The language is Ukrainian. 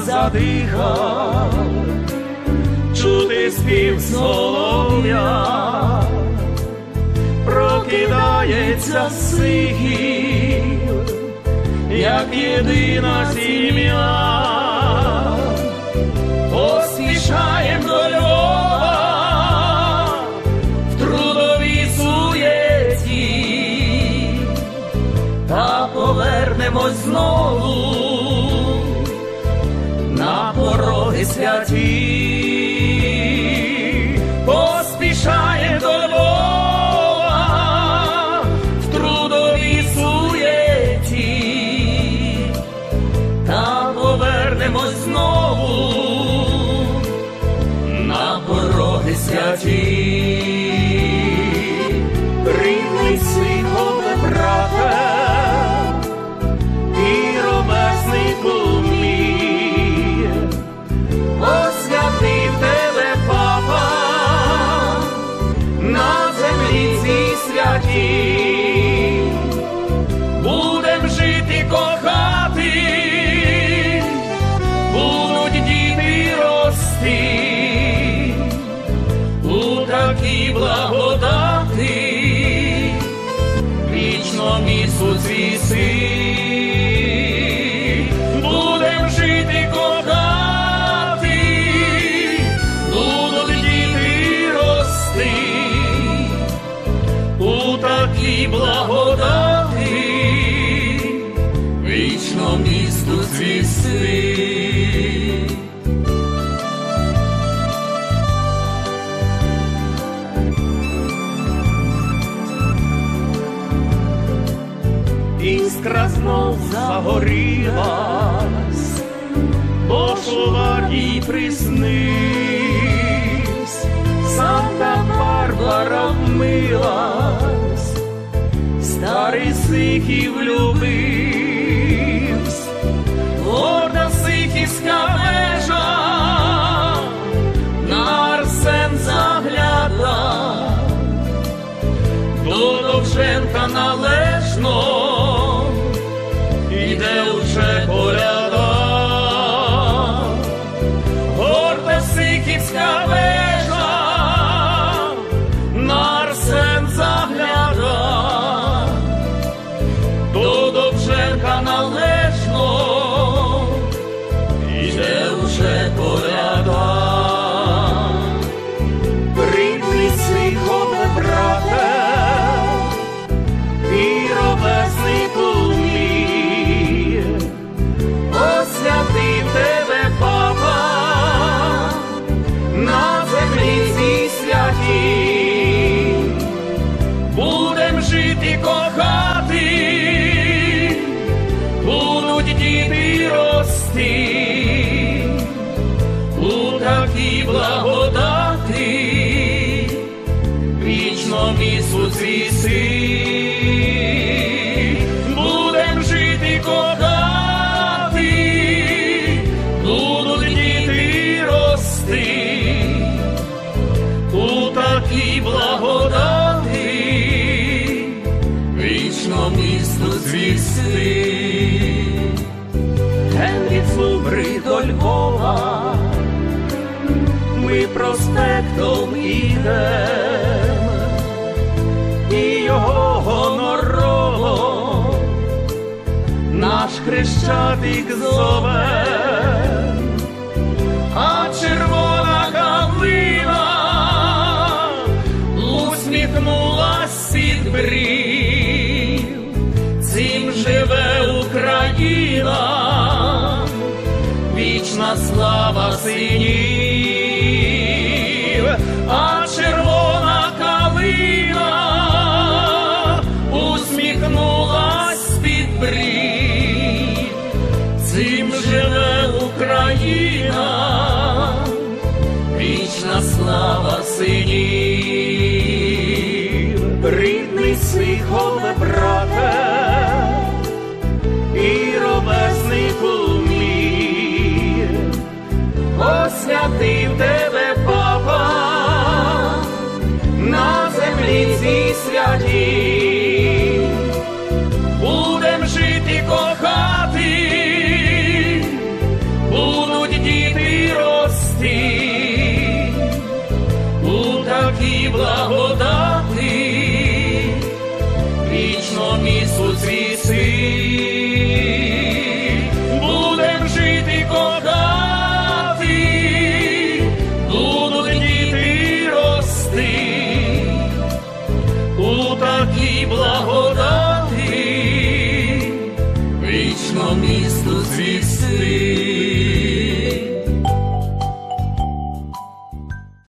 задихав, чути спів солов'я, прокидається сихів, як єдина сім'я, поспішаєм до в трудовій суєті, та повернемось знову знову. На пороги святі. Рідний світлове брате, і ровеснику мій, освятив тебе папа на землі цій святі, Іскра знов загорілась, бо шуварій приснивсь, Санта Барбара вмилась, старий сихів любивсь, I'll місу цвісти. Будем жити, кохати, будуть діти рости. У такій благодати, вічно місто цвісти. Ген від Зубри до Львова, ми проспектом ідем, хрещатик зове, а червона калина усміхнулась від брів, цим живе Україна, вічна слава синів, синів, рідний свіхове брате, у благодати, вічно місту цвісти.